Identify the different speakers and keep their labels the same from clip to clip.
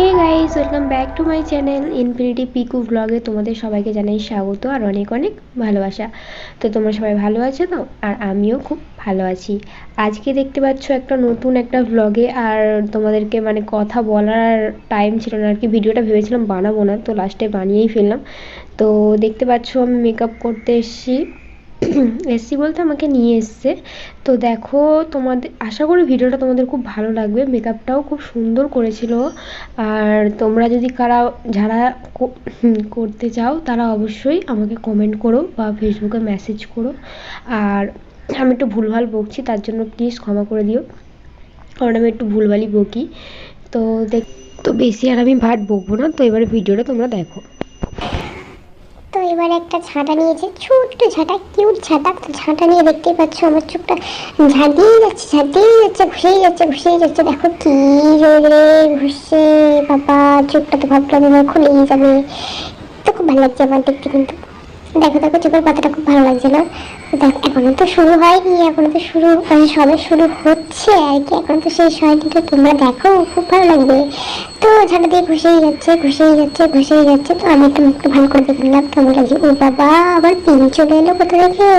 Speaker 1: Hey guys welcome back to my channel infinity Piku ব্লগে তোমাদের সবাইকে জানাই স্বাগত আর অনেক অনেক ভালোবাসা। তো তোমরা সবাই ভালো আছো তো? আর আমিও খুব ভালো আছি। আজকে দেখতে পাচ্ছ একটা নতুন একটা ব্লগে আর তোমাদেরকে মানে কথা বলার টাইম ছিল না। আর কি ভিডিওটা ভেবেছিলাম বানাবো না, তো লাস্টে বানিয়েই ফেললাম। তো দেখতে পাচ্ছ আমি মেকআপ করতে এসেছি। এসছি বলতে আমাকে নিয়ে এসছে। তো দেখো, তোমাদের, আশা করি ভিডিওটা তোমাদের খুব ভালো লাগবে। মেকআপটাও খুব সুন্দর করেছিল। আর তোমরা যদি কারা, যারা করতে চাও, তারা অবশ্যই আমাকে কমেন্ট করো বা ফেসবুকে মেসেজ করো। আর আমি একটু ভুলভাল বকছি, তার জন্য প্লিজ ক্ষমা করে দিও। কারণ আমি একটু ভুলভালই বকি। তো দেখ, তো বেশি আর আমি ভাট বকবো না। তো এবারে ভিডিওটা তোমরা দেখো।
Speaker 2: এবার একটা ছাটা নিয়েছে, ছোট্ট ছাটা কিউট ছাটা ছাটা নিয়ে দেখতেই পাচ্ছ আমার চোখটা ঝাঁটিয়ে যাচ্ছে ঝাঁটিয়ে যাচ্ছে, ঘুষেই যাচ্ছে ঘুষেই যাচ্ছে। দেখো কি রে ঘুষে বাবা, চোখটা তো ভাবলাম এবার খুলেই যাবে। তো খুব ভালো লাগছে আমার দেখতে কিন্তু। দেখো দেখো চোখের পাতাটা খুব ভালো লাগছে না দেখ, এখনও তো শুরু হয়নি, এখনও তো শুরু মানে সবে শুরু হচ্ছে আর কি, এখনও তো শেষ হয়নি তো তোমরা দেখো, খুব ভালো লাগবে। তো ঝাঁটা দিয়ে ঘুষেই যাচ্ছে ঘুষেই যাচ্ছে ঘুষেই যাচ্ছে। তো আমি তো একটু ভালো করে দেখলাম তো আমি লাগছে ও বাবা, আবার পিন চলে এলো কোথা থেকে?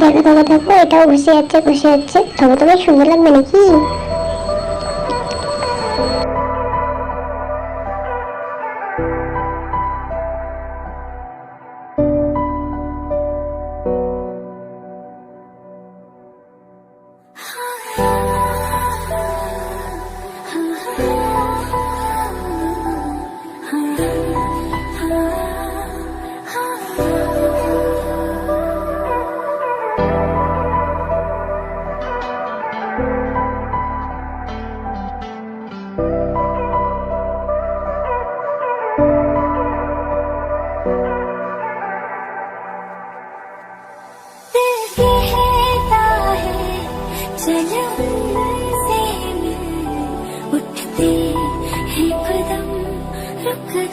Speaker 2: দেখো দেখো দেখো, এটাও ঘুষে যাচ্ছে ঘুষে যাচ্ছে। তবে তোমার সুন্দর লাগবে নাকি?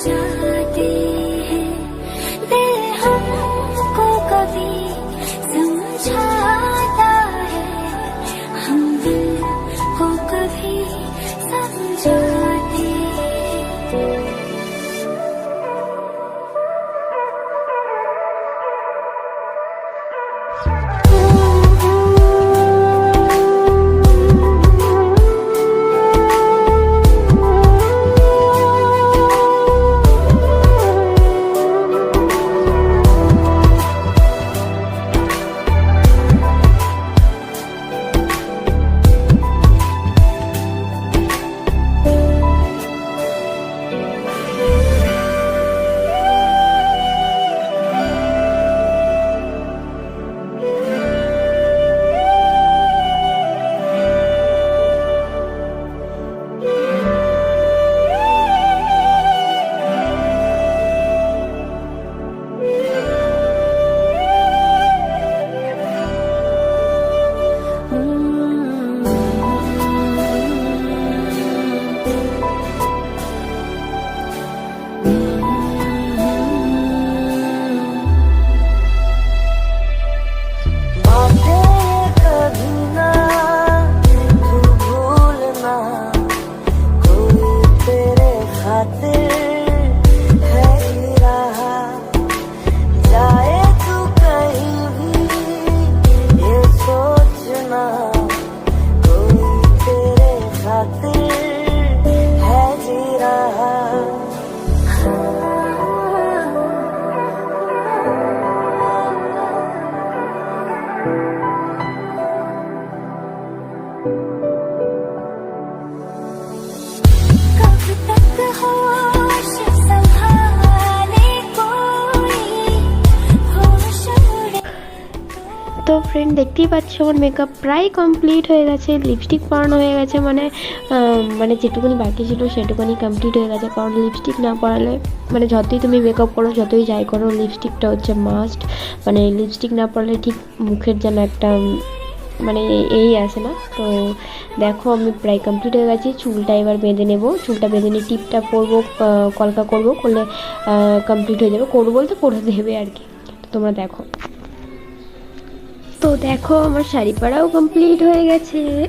Speaker 3: रुक
Speaker 1: তো ফ্রেন্ড দেখতেই পাচ্ছ, আমার মেকআপ প্রায় কমপ্লিট হয়ে গেছে লিপস্টিক পরানো হয়ে গেছে মানে মানে যেটুকুনি বাকি ছিল সেটুকুনি কমপ্লিট হয়ে গেছে, কারণ লিপস্টিক না পরালে মানে যতই তুমি মেকআপ করো, যতই যাই করো লিপস্টিকটা হচ্ছে মাস্ট মানে লিপস্টিক না পরালে ঠিক মুখের যেন একটা মানে এই আসে না, তো দেখো আমি প্রায় কমপ্লিট হয়ে গেছি, চুলটা এবার বেঁধে নেব, চুলটা বেঁধে নিয়ে টিপটা করব কলকা করব, করলে কমপ্লিট হয়ে যাবে, করব বলতে করে দেবে আর কি তোমরা দেখো। তো দেখো, আমার শাড়ি পাড়াও কমপ্লিট হয়ে গেছে।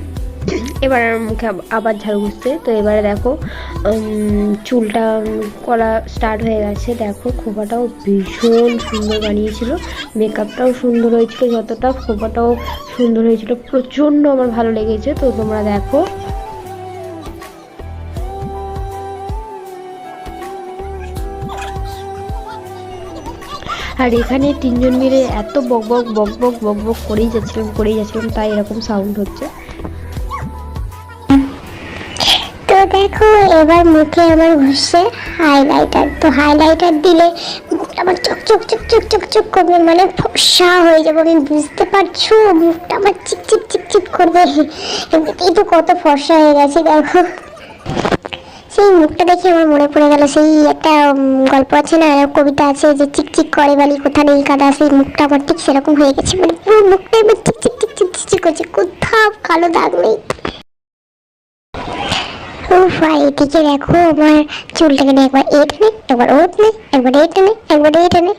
Speaker 1: এবার মুখে আব- আবার ঝাড়ু ঘুষছে তো এবারে দেখো চুলটা করা স্টার্ট হয়ে গেছে। দেখো, খোপাটাও ভীষণ সুন্দর বানিয়েছিল। মেকআপটাও সুন্দর হয়েছিল। যতটা খোপাটাও সুন্দর হয়েছিল, প্রচণ্ড আমার ভালো লেগেছে। তো তোমরা দেখো আর এখানে তিনজন মিলে এত বক বক বক বক বক বক করেই যাচ্ছিলাম করেই যাচ্ছিলাম, তাই এরকম সাউন্ড হচ্ছে।
Speaker 2: তো দেখো, এবার মুখে আমার ঘুরছে হাইলাইটার তো হাইলাইটার দিলে আমার চক চক চক চক চক চক করবে মানে ফসা হয়ে যাবে আমি বুঝতে পারছ? মুখটা আমার চিক চিক চিক চিক করবে। এমনিতেই তো কত ফসা হয়ে গেছে, দেখো। সেই মুখটা দেখে আমার মনে পড়ে গেল, সেই একটা গল্প আছে না কবিতা আছে যে চিক চিক করে বালি, কোথা নেই কাদা, সেই মুখটা আমার ঠিক সেরকম হয়ে গেছে মানে পুরো মুখটা এবার চিক চিক চিক চিক চিক চিক করছে, কোথাও কালো দাগ নেই। উফ, আর এদিকে দেখো আমার চুলটাকে নিয়ে একবার এ টেনে, একবার ও টেনে, একবার এ টেনে, একবার এ টেনে।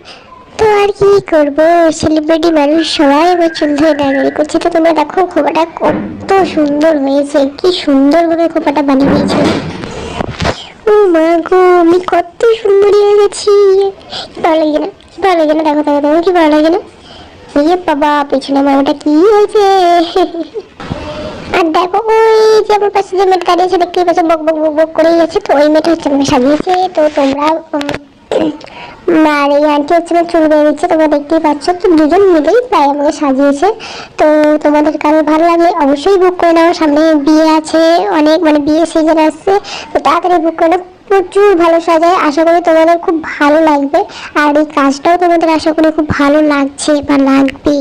Speaker 2: তো আর কি করব সেলিব্রিটি মানুষ সবাই আমার চুল ধরে দাঁড়িয়ে করছে। তো তোমরা দেখো খোপাটা কত সুন্দর হয়েছে, কি সুন্দরভাবে খোপাটা বানিয়ে দিয়েছে ও মা গো আমি কত সুন্দরী হয়ে গেছি। ভালো লাগে না ভালো লাগে না? দেখো দেখো দেখো, কি ভালো লাগে না? ইয়ে বাবা, পেছনে ওটা কি হয়েছে? আর দেখো, ওই যে আমার পাশে যে মেয়েটা দাঁড়িয়ে আছে, দেখতেই পাচ্ছ, বক বক বক বক করেই আছে তো ওই মেয়েটা হচ্ছে আমাকে সাজিয়েছে। তো তোমরা আর এই আন্টি হচ্ছে আমার চুল বেয়ে দিচ্ছে। তোমরা দেখতেই পাচ্ছ, তো দুজন মিলেই প্রায় আমাকে সাজিয়েছে। তো তোমাদের কারও ভালো লাগলে অবশ্যই বুক করে নাও। সামনে বিয়ে আছে, অনেক মানে বিয়ে সিজন আসছে। তো তাড়াতাড়ি বুক করে নাও। প্রচুর ভালো সাজায়। আশা করি তোমাদের খুব ভালো লাগবে। আর এই কাজটাও তোমাদের আশা করি খুব ভালো লাগছে বা লাগবে।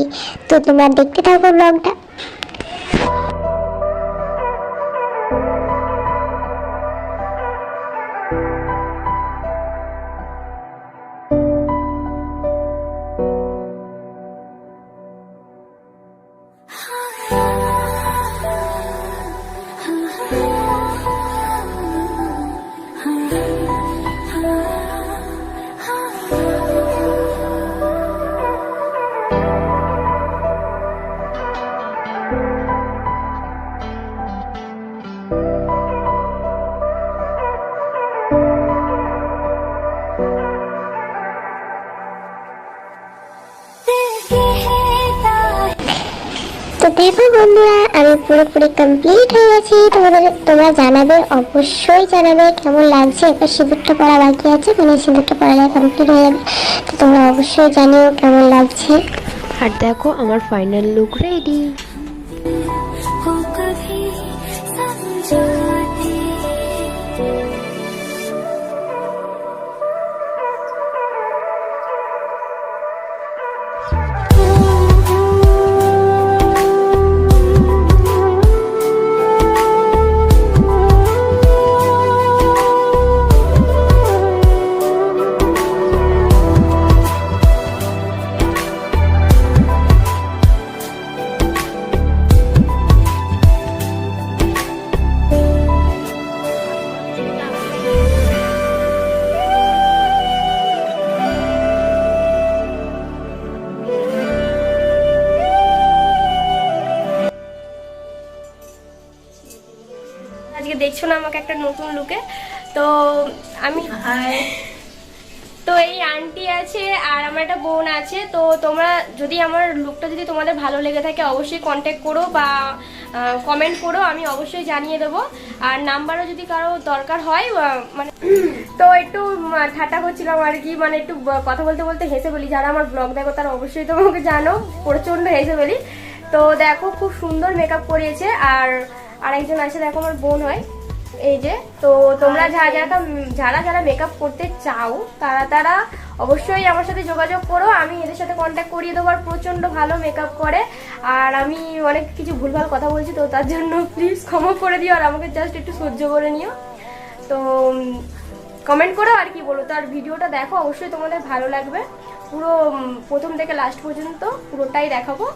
Speaker 2: তো তোমরা দেখতে থাকো ব্লগটা বন্ধুরা, আমি পুরোপুরি কমপ্লিট হয়ে গেছি। তোমাদের, তোমরা জানাবে, অবশ্যই জানাবে কেমন লাগছে। এবার সিঁদুরটা পড়া বাকি আছে মানে সিঁদুরটা পড়ালে কমপ্লিট হয়ে যাবে। তো তোমরা অবশ্যই জানিও কেমন লাগছে।
Speaker 1: আর দেখো, আমার ফাইনাল লুক রেডি
Speaker 4: দেখছ না আমাকে একটা নতুন লুকে তো আমি তো এই আন্টি আছে আর আমার একটা বোন আছে তো তোমরা যদি আমার লুকটা যদি তোমাদের ভালো লেগে থাকে অবশ্যই কন্ট্যাক্ট করো বা কমেন্ট করো আমি অবশ্যই জানিয়ে দেবো। আর নাম্বারও যদি কারও দরকার হয় মানে তো একটু ঠাট্টা করছিলাম আর কি মানে একটু কথা বলতে বলতে হেসে বলি যারা আমার ব্লগ দেখো তারা অবশ্যই তোমাকে জানো প্রচণ্ড হেসে বলি তো দেখো খুব সুন্দর মেকআপ করিয়েছে। আর আরেকজন আছে দেখো আমার বোন হয়। এই যে তো তোমরা যারা যারা যারা যারা মেকআপ করতে চাও তারা তারা অবশ্যই আমার সাথে যোগাযোগ করো। আমি এদের সাথে কন্ট্যাক্ট করিয়ে দেবো আর প্রচণ্ড ভালো মেকআপ করে। আর আমি অনেক কিছু ভুলভাল কথা বলছি তো তার জন্য প্লিজ ক্ষমা করে দিও আর আমাকে জাস্ট একটু সহ্য করে নিও। তো কমেন্ট করো আর কি বলো। তো আর ভিডিওটা দেখো অবশ্যই তোমাদের ভালো লাগবে। পুরো প্রথম থেকে লাস্ট পর্যন্ত পুরোটাই দেখাবো।